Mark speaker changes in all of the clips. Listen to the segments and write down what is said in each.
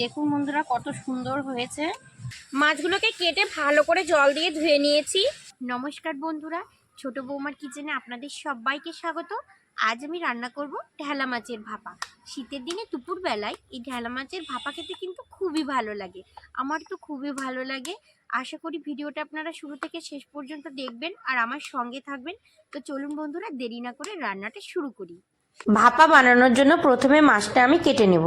Speaker 1: দেখুন বন্ধুরা, কত সুন্দর হয়েছে। মাছগুলোকে কেটে ভালো করে জল দিয়ে ধুয়ে নিয়েছি। নমস্কার বন্ধুরা, ছোট বৌমার কিচেনে আপনাদের সবাইকে স্বাগত। আজ আমি রান্না করব ঢেলা মাছের ভাপা। শীতের দিনে দুপুর বেলায় এই ঢেলা মাছের ভাপা খেতে কিন্তু খুবই ভালো লাগে। আমার তো খুবই ভালো লাগে। আশা করি ভিডিওটা আপনারা শুরু থেকে শেষ পর্যন্ত দেখবেন আর আমার সঙ্গে থাকবেন। তো চলুন বন্ধুরা, দেরি না করে রান্নাটা শুরু করি। ভাপা বানানোর জন্য প্রথমে মাছটা আমি কেটে নেব।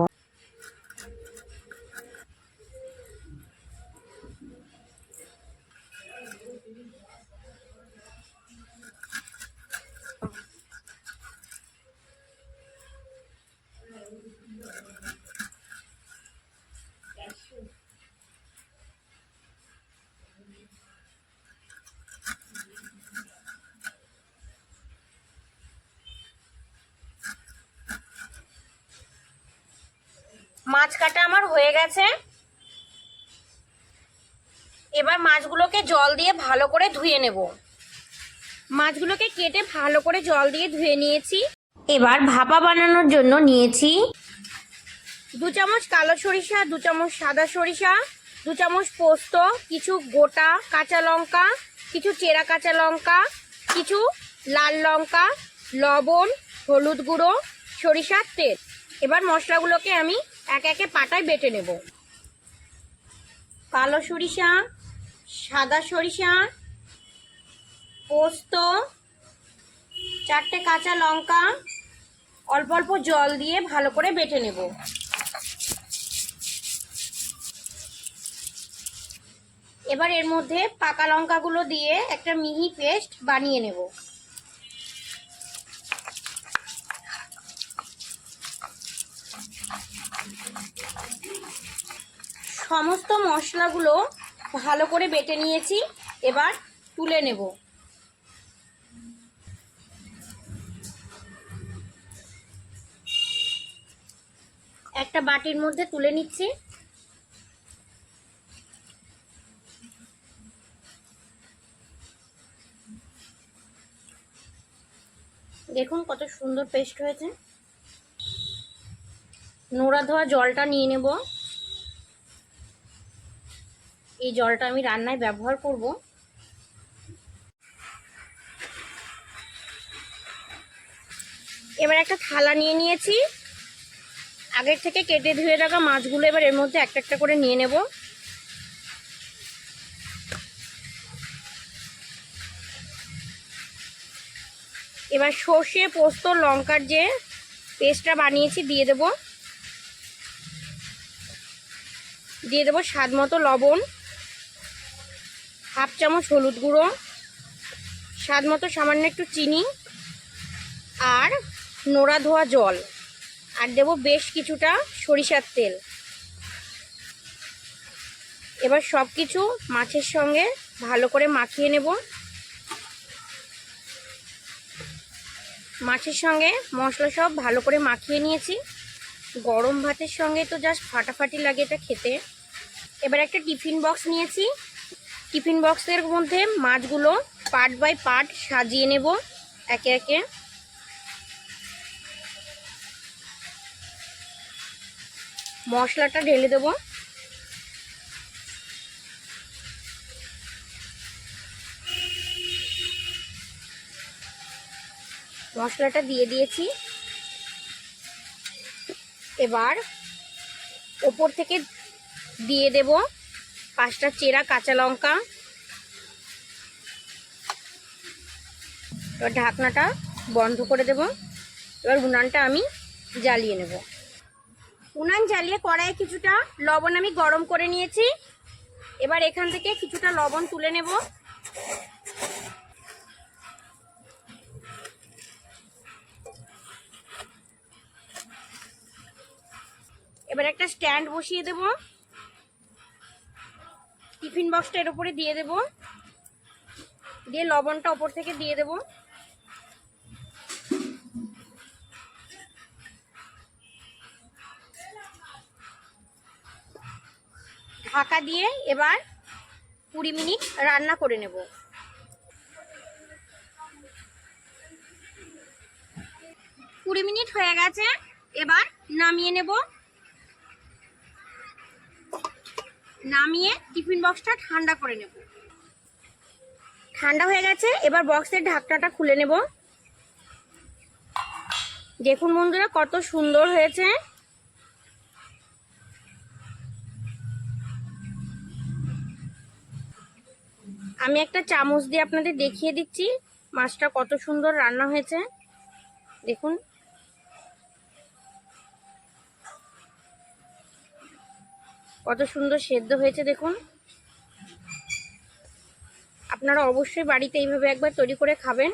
Speaker 1: মাছ কাটা আমার হয়ে গেছে। এবার মাছগুলোকে জল দিয়ে ভালো করে ধুয়ে নেব। মাছগুলোকে কেটে ভালো করে জল দিয়ে ধুয়ে নিয়েছি। এবার ভাপা বানানোর জন্য নিয়েছি দু চামচ কালো সরিষা, দু চামচ সাদা সরিষা, দু চামচ পোস্ত, কিছু গোটা কাঁচা লঙ্কা, কিছু চেরা কাঁচা লঙ্কা, কিছু লাল লঙ্কা, লবণ, হলুদ গুঁড়ো, সরিষার তেল। এবার মশলাগুলোকে আমি এক একে পাটায় বেটে নেব। কালো সরিষা, সাদা সরিষা, পোস্ত, চারটে কাঁচা লঙ্কা, অল্প অল্প জল দিয়ে ভালো করে বেটে নেব। এবার এর মধ্যে পাকা লঙ্কাগুলো দিয়ে একটা মিহি পেস্ট বানিয়ে নেব। সমস্ত মশলাগুলো ভালো করে বেটে নিয়েছি, এবার তুলে নেব। একটা বাটির মধ্যে তুলে নিচ্ছি। দেখুন কত সুন্দর পেস্ট হয়েছে। নোড়া ধোয়া জলটা নিয়ে নেব। এই জলটা আমি রান্নায় ব্যবহার করব। এবার একটা থালা নিয়ে নিয়েছি। আগের থেকে কেটে ধুয়ে রাখা মাছগুলো এবার এর মধ্যে একটা একটা করে নিয়ে নেব। এবার সর্ষে, পোস্ত, লঙ্কার যে পেস্টটা বানিয়েছি দিয়ে দেব। দিয়ে দেবো স্বাদ মতো লবণ। হাফ চামচ হলুদ গুঁড়ো, স্বাদ মতো সামান্য একটু চিনি আর নোড়া ধোয়া জল। আর দেব বেশ কিছুটা সরিষার তেল। এবার সব কিছু মাছের সঙ্গে ভালো করে মাখিয়ে নেব। মাছের সঙ্গে মশলা সব ভালো করে মাখিয়ে নিয়েছি। গরম ভাতের সঙ্গে তো জাস্ট ফাটাফাটি লাগে এটা খেতে। এবার একটা টিফিন বক্স নিয়েছি। টিফিন বক্সের মধ্যে মাছগুলো পার্ট বাই পার্ট সাজিয়ে নেব একে একে। মশলাটা ঢেলে দেবো। মশলাটা দিয়ে দিয়েছি। এবার ওপর থেকে দিয়ে দেব পাঁচটা চেরা কাঁচা লঙ্কা। এবার ঢাকনাটা বন্ধ করে দেব। এবার উনানটা আমি জ্বালিয়ে নেব। উনান জ্বালিয়ে কড়াইয়ে কিছুটা লবণ আমি গরম করে নিয়েছি। এবার এখান থেকে কিছুটা লবণ তুলে নেব। এবার একটা স্ট্যান্ড বসিয়ে দেব। টিফিন বক্সটা এর উপরে দিয়ে দেব। দিয়ে লবণটা ওপর থেকে দিয়ে দেব। ঢাকা দিয়ে এবার কুড়ি মিনিট রান্না করে নেব। কুড়ি মিনিট হয়ে গেছে, এবার নামিয়ে নেব। নামিয়ে টিফিন বক্সটা ঠান্ডা করে নেব। ঠান্ডা হয়ে গেছে, এবার বক্সের ঢাকনাটা খুলে নেব। দেখুন বন্ধুরা, কত সুন্দর হয়েছে। আমি একটা চামচ দিয়ে আপনাদের দেখিয়ে দিচ্ছি, মাছটা কত সুন্দর রান্না হয়েছে। দেখুন। কত সুন্দর সেদ্ধ হয়েছে দেখুন। আপনারা অবশ্যই বাড়িতে এইভাবে একবার তৈরি করে খাবেন।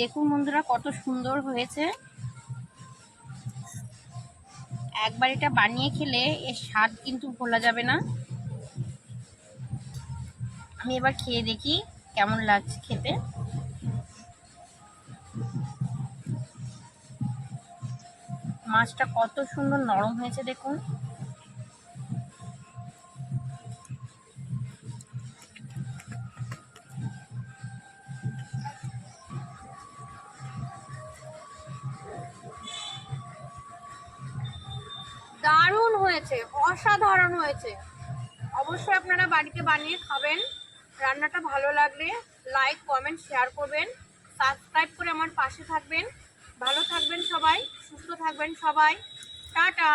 Speaker 1: দেখুন বন্ধুরা, কত সুন্দর হয়েছে। একবার এটা বানিয়ে খেলে এর স্বাদ কিন্তু ভোলা যাবে না। আমি এবার খেয়ে দেখি কেমন লাগছে খেতে। মাছটা কত সুন্দর নরম হয়েছে দেখুন। দারুণ হয়েছে, অসাধারণ হয়েছে। অবশ্যই আপনারা বাড়িতে বানিয়ে খাবেন। রান্নাটা ভালো লাগলে লাইক কমেন্ট শেয়ার করবেন। সাবস্ক্রাইব করে আমার পাশে থাকবেন। ভালো থাকবেন সবাই, সুস্থ থাকবেন সবাই। টাটা!